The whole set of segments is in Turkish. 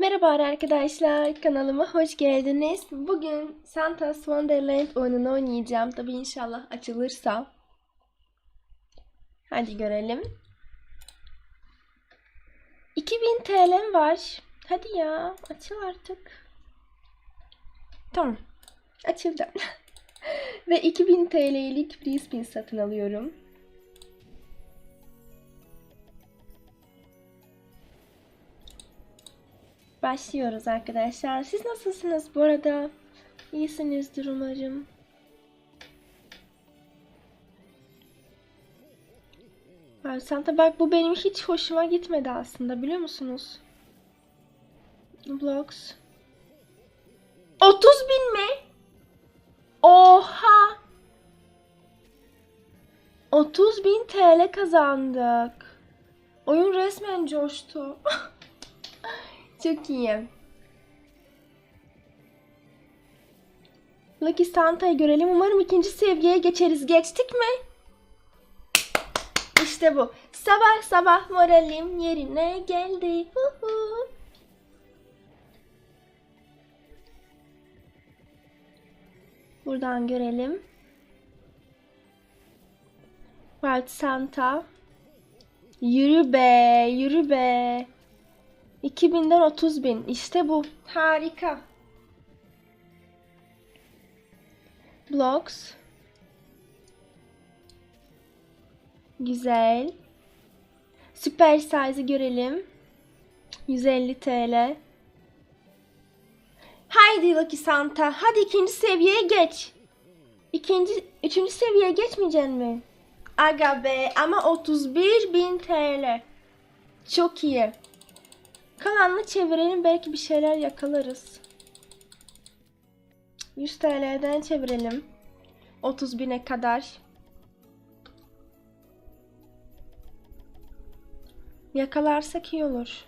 Merhaba arkadaşlar, kanalıma hoş geldiniz. Bugün Santa's Wonderland oyununu oynayacağım. Tabi inşallah açılırsa. Hadi görelim. 2000 TL'm var. Hadi ya, açıl artık. Tamam, açıldı. Ve 2000 TL'lik free spin satın alıyorum. Başlıyoruz arkadaşlar. Siz nasılsınız bu arada? İyisinizdir umarım. Santa bak bu benim hiç hoşuma gitmedi aslında biliyor musunuz? Blocks. 30 bin mi? Oha! 30 bin TL kazandık. Oyun resmen coştu. Çok iyi. Lucky Santa'yı görelim. Umarım ikinci seviyeye geçeriz. Geçtik mi? İşte bu. Sabah sabah moralim yerine geldi. Huhu. Buradan görelim. White Santa. Yürü be, yürü be. 2000'den 30 bin. İşte bu. Harika. Blocks. Güzel. Süper size'ı görelim. 150 TL. Haydi Lucky Santa. Hadi ikinci seviyeye geç. İkinci, üçüncü seviyeye geçmeyeceksin mi? Aga be ama 31 bin TL. Çok iyi. Kalanını çevirelim belki bir şeyler yakalarız. 100 TL'den çevirelim. 30 bine kadar. Yakalarsak iyi olur.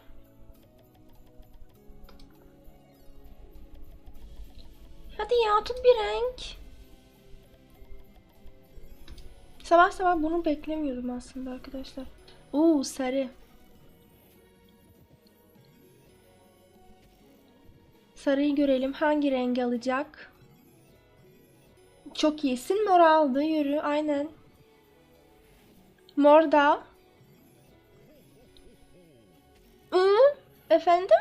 Hadi ya tut bir renk. Sabah sabah bunu beklemiyordum aslında arkadaşlar. Oo sarı. Sarıyı görelim. Hangi rengi alacak? Çok iyisin. Mor aldı. Yürü. Aynen. Mor da. Hı? Efendim?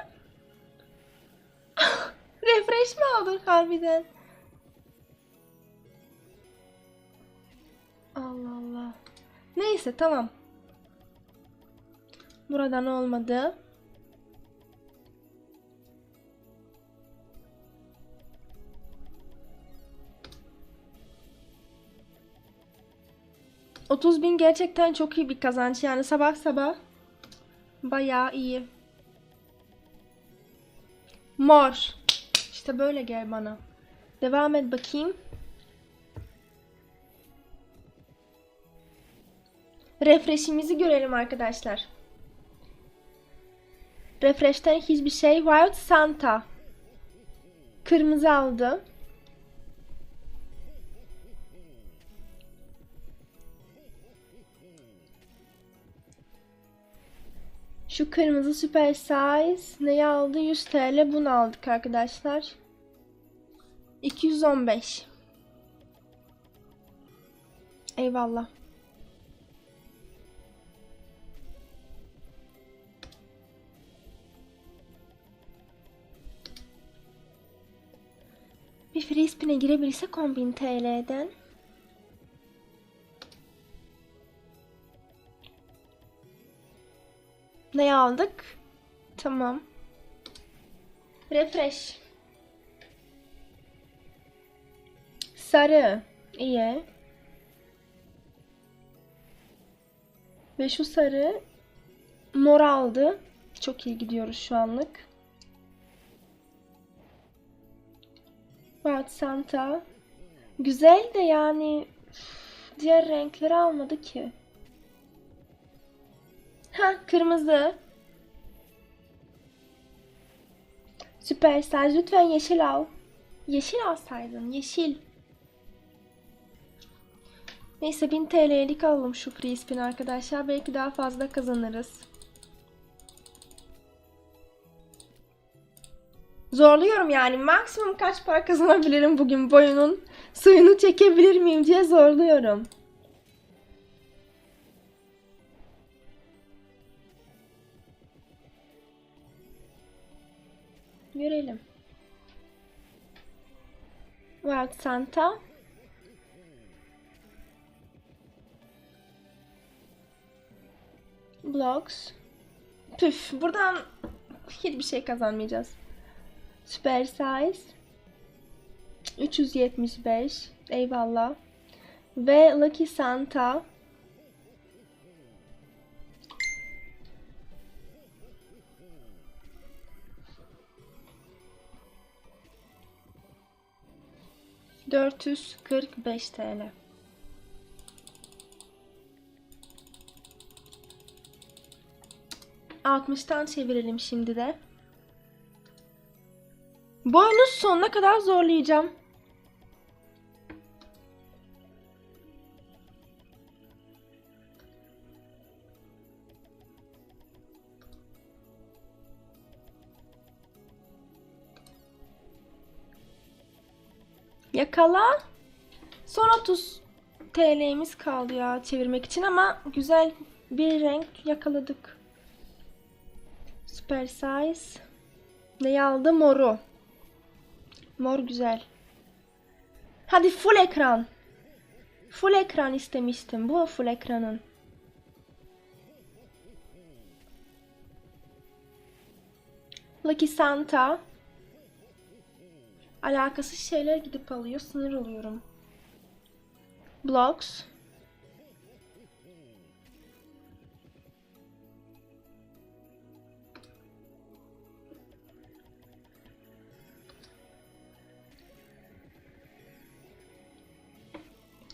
Refresh mi aldın harbiden? Allah Allah. Neyse tamam. Buradan olmadı. Otuz bin gerçekten çok iyi bir kazanç. Yani sabah sabah bayağı iyi. Mor. İşte böyle gel bana. Devam et bakayım. Refresh'imizi görelim arkadaşlar. Refresh'ten hiçbir şey. Wild Santa. Kırmızı aldı. Şu kırmızı süper size neyi aldı? 100 TL bunu aldık arkadaşlar. 215. Eyvallah. Bir free spin'e girebilirsek 10.000 TL'den. Ne aldık? Tamam. Refresh. Sarı. İyi. Ve şu sarı mor aldı. Çok iyi gidiyoruz şu anlık. White Santa. Güzel de yani diğer renkleri almadı ki. Ha kırmızı. Süper size. Lütfen yeşil al. Yeşil alsaydın. Yeşil. Neyse 1000 TL'lik alalım şu free spin arkadaşlar. Belki daha fazla kazanırız. Zorluyorum yani. Maksimum kaç para kazanabilirim bugün boyunun suyunu çekebilir miyim diye zorluyorum. Görelim. Wild Santa. Blocks. Püf, buradan hiçbir şey kazanmayacağız. Super size. 375. Eyvallah. Ve Lucky Santa. Dört yüz kırk beş TL. Altmıştan çevirelim şimdi de. Bu oyunu sonuna kadar zorlayacağım. Yakala. Son 30 TL'miz kaldı ya çevirmek için ama güzel bir renk yakaladık. Super size. Neyi aldı? Moru. Mor güzel. Hadi full ekran. Full ekran istemiştim. Bu full ekranın. Lucky Santa. Alakasız şeyler gidip alıyor. Sınır oluyorum. Blocks.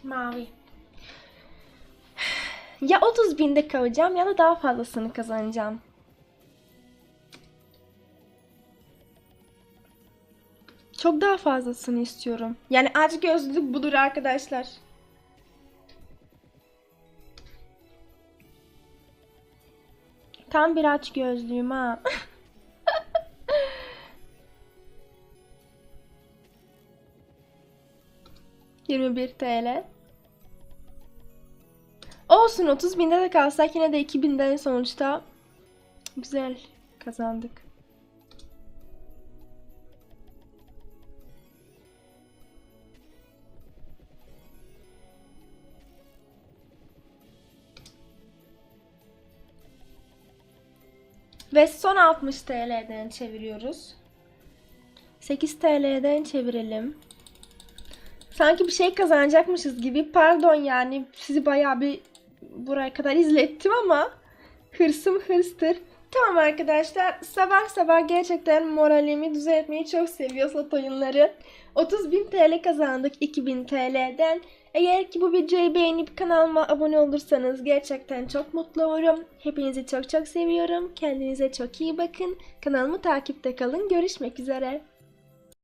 Mavi. Ya 30 binde kalacağım ya da daha fazlasını kazanacağım. Çok daha fazlasını istiyorum. Yani aç gözlülük budur arkadaşlar. Tam bir aç gözlüyüm ha. Yirmi bir TL. Olsun 30 binde de kalsak yine de 2000'den sonuçta güzel kazandık. Ve son 60 TL'den çeviriyoruz. 8 TL'den çevirelim. Sanki bir şey kazanacakmışız gibi. Pardon yani sizi bayağı bir buraya kadar izlettim ama hırsım hırstır. Tamam arkadaşlar sabah sabah gerçekten moralimi düzeltmeyi çok seviyor slot oyunları. 30.000 TL kazandık 2000 TL'den. Eğer ki bu videoyu beğenip kanalıma abone olursanız gerçekten çok mutlu olurum. Hepinizi çok çok seviyorum. Kendinize çok iyi bakın. Kanalımı takipte kalın. Görüşmek üzere.